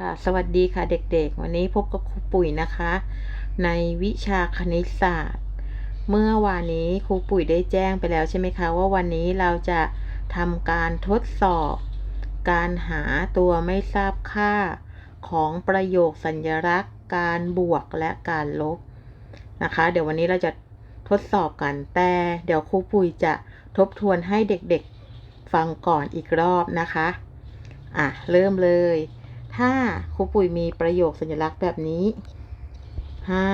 ค่ะสวัสดีค่ะเด็กๆ วันนี้พบกับครูปุ๋ยนะคะ ในวิชาคณิตศาสตร์ เมื่อวานนี้ครูปุ๋ยได้แจ้งไปแล้วใช่ไหมคะ ว่าวันนี้เราจะทำการทดสอบ การหาตัวไม่ทราบค่าของประโยคสัญลักษณ์ การบวกและการลบนะคะ เดี๋ยววันนี้เราจะทดสอบกันแต่เดี๋ยวครูปุ๋ยจะทบทวนให้เด็กๆฟังก่อนอีกรอบนะคะอะเริ่มเลย ถ้าครูปุ๋ยมีประโยคสัญลักษณ์แบบนี้ 5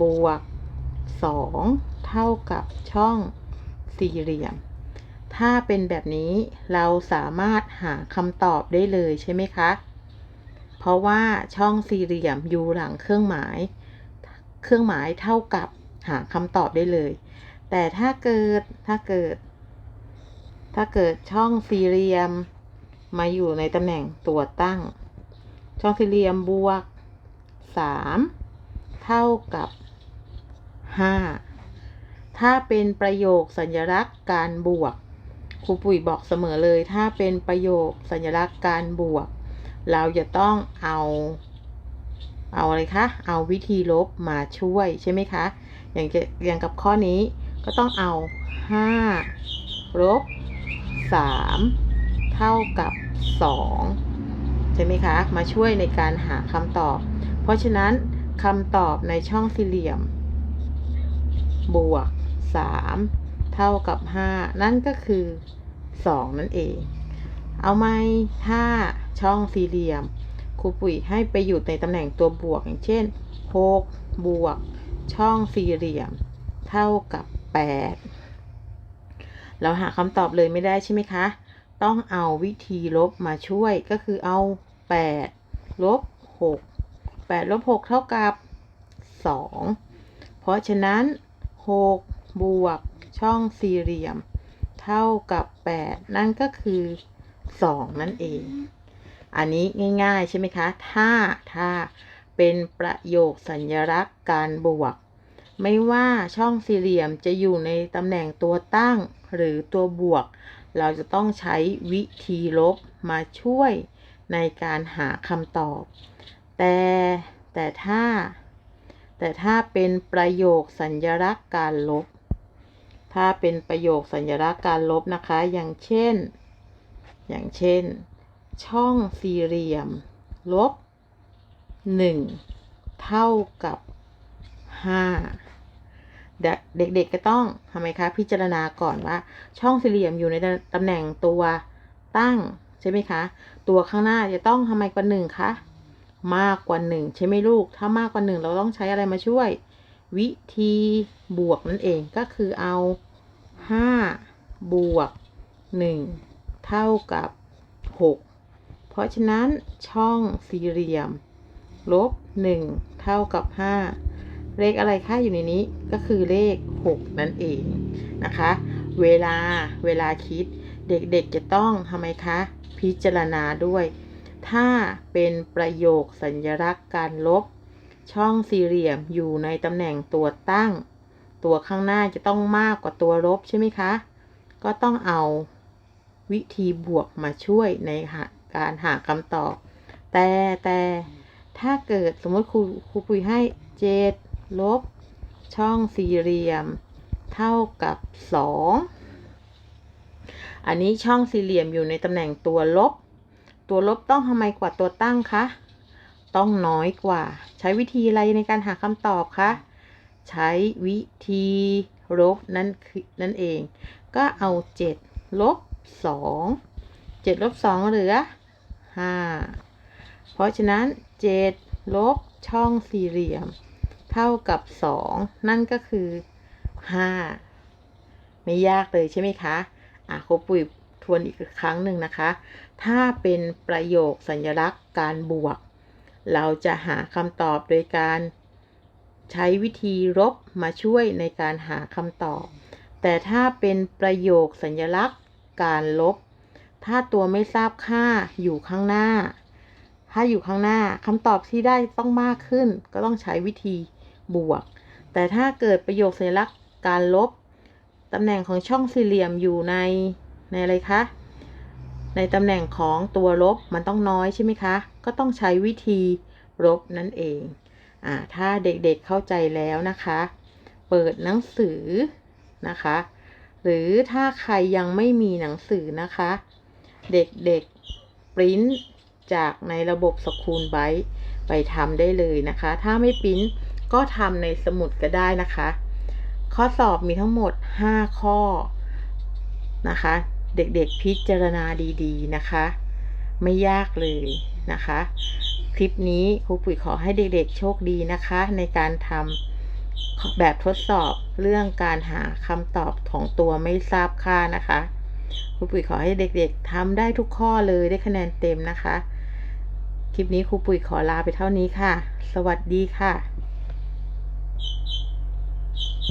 บวก 2 เท่ากับช่องสี่เหลี่ยม ถ้าเป็นแบบนี้เราสามารถหาคำตอบได้เลยใช่ไหมคะ เพราะว่าช่องสี่เหลี่ยมอยู่หลังเครื่องหมาย เครื่องหมายเท่ากับหาคำตอบได้เลย แต่ถ้าเกิดถ้าเกิด ถ้าเกิดช่องสี่เหลี่ยมมาอยู่ในตำแหน่งตัวตั้ง ช่องสี่เหลี่ยมบวก3เท่ากับ5ถ้าเป็นประโยคสัญลักษณ์การบวกครูปุ๋ยบอกเสมอเลย ถ้าเป็นประโยคสัญลักษณ์การบวก เราจะต้องเอา เอาอะไรคะ เอาวิธีลบมาช่วยใช่ไหมคะ อย่างอย่างกับข้อนี้ก็ต้องเอา5ลบ3เท่ากับ 2 ช่ไหมคะมาช่วยในการหาคำตอบ เพราะฉะนั้นคำตอบในช่องสี่เหลี่ยม บวก 3 เท่ากับ 5 นั่นก็คือ 2 นั่นเอง เอาไหมถ้าช่องสี่เหลี่ยมครูปุ๋ยให้ไปอยู่ในตำแหน่งตัวบวกอย่างเช่น6บวก ช่องสี่เหลี่ยม เท่ากับ 8 เราหาคำตอบเลยไม่ได้ใช่ไหมคะ ต้องเอาวิธีลบมาช่วยก็คือเอา 8ลบ6 8ลบ6เท่ากับ2เพราะฉะนั้น6บวกช่องสี่เหลี่ยม เท่ากับ8นั่นก็คือ2นั่นเอง อันนี้ง่ายๆใช่ไหมคะ ถ้าถ้าเป็นประโยคสัญลักษณ์การบวก ไม่ว่าช่องสี่เหลี่ยมจะอยู่ในตำแหน่งตัวตั้งหรือตัวบวก เราจะต้องใช้วิธีลบมาช่วย ในการหาคำตอบ แต่แต่ถ้า แต่ถ้าเป็นประโยคสัญลักษณ์การลบ ถ้าเป็นประโยคสัญลักษณ์การลบนะคะ อย่างเช่น อย่างเช่น ช่องสี่เหลี่ยม ลบ1เท่ากับ5เด็กๆก็ต้องทำไมคะ พิจารณาก่อนว่า ช่องสี่เหลี่ยมอยู่ในตำแหน่งตัวตั้ง ใช่ไหมคะ ตัวข้างหน้าจะต้องทำไมกว่าหนึ่งคะมากกว่าหนึ่งใช่ไหมลูก ถ้ามากกว่าหนึ่งเราต้องใช้อะไรมาช่วย วิธีบวกนั่นเองก็คือเอา5บวก1เท่ากับ6เพราะฉะนั้นช่องสี่เหลี่ยมลบ1เท่ากับ5เลขอะไรคะอยู่ในนี้ก็คือเลข 6 นั่นเองนะคะ เวลาเวลาคิดเด็กๆจะต้องทำไมคะ พิจารณาด้วย ถ้าเป็นประโยคสัญลักษณ์การลบ ช่องสี่เหลี่ยมอยู่ในตำแหน่งตัวตั้ง ตัวข้างหน้าจะต้องมากกว่าตัวลบใช่ไหมคะ ก็ต้องเอาวิธีบวกมาช่วยในการหาคำตอบ แต่แต่ถ้าเกิดสมมติครูครูปุยให้เจ็ดลบ ช่องสี่เหลี่ยม เท่ากับสอง อันนี้ช่องสี่เหลี่ยมอยู่ในตำแหน่งตัวลบ ตัวลบต้องทำไมกว่าตัวตั้งคะ ต้องน้อยกว่า ใช้วิธีอะไรในการหาคำตอบคะ ใช้วิธีลบนั่นคือนั่นเอง ก็เอา 7 ลบ 2 7 ลบ 2 เหลือ 5 เพราะฉะนั้น 7 ลบช่องสี่เหลี่ยม เท่ากับ 2 นั่นก็คือ 5 ไม่ยากเลยใช่ไหมคะ อะครูปุ๋ยทวนอีกครั้งหนึ่งนะคะ ถ้าเป็นประโยคสัญลักษณ์การบวก เราจะหาคำตอบโดยการใช้วิธีลบมาช่วยในการหาคำตอบ แต่ถ้าเป็นประโยคสัญลักษณ์การลบ ถ้าตัวไม่ทราบค่าอยู่ข้างหน้า ถ้าอยู่ข้างหน้าคำตอบที่ได้ต้องมากขึ้น ก็ต้องใช้วิธีบวก แต่ถ้าเกิดประโยคสัญลักษณ์การลบ ตำแหน่งของช่องสี่เหลี่ยมอยู่ในในอะไรคะ ในตำแหน่งของตัวลบมันต้องน้อยใช่ไหมคะ ก็ต้องใช้วิธีลบนั่นเอง อ่า ถ้าเด็กๆเข้าใจแล้วนะคะ เปิดหนังสือนะคะ หรือถ้าใครยังไม่มีหนังสือนะคะ เด็กๆปริ้นจากในระบบสคูลไบต์ไปทำได้เลยนะคะ ถ้าไม่ปริ้นก็ทำในสมุดก็ได้นะคะ ข้อสอบมีทั้งหมด 5 ข้อนะคะ เด็กๆพิจารณาดีๆนะคะ ไม่ยากเลยนะคะ คลิปนี้ครูปุ๋ยขอให้เด็กๆโชคดีนะคะ ในการทำแบบทดสอบเรื่องการหาคำตอบของตัวไม่ทราบค่านะคะครูปุ๋ยขอให้เด็กๆทำได้ทุกข้อเลยได้คะแนนเต็มนะคะ คลิปนี้ครูปุ๋ยขอลาไปเท่านี้ค่ะ สวัสดีค่ะ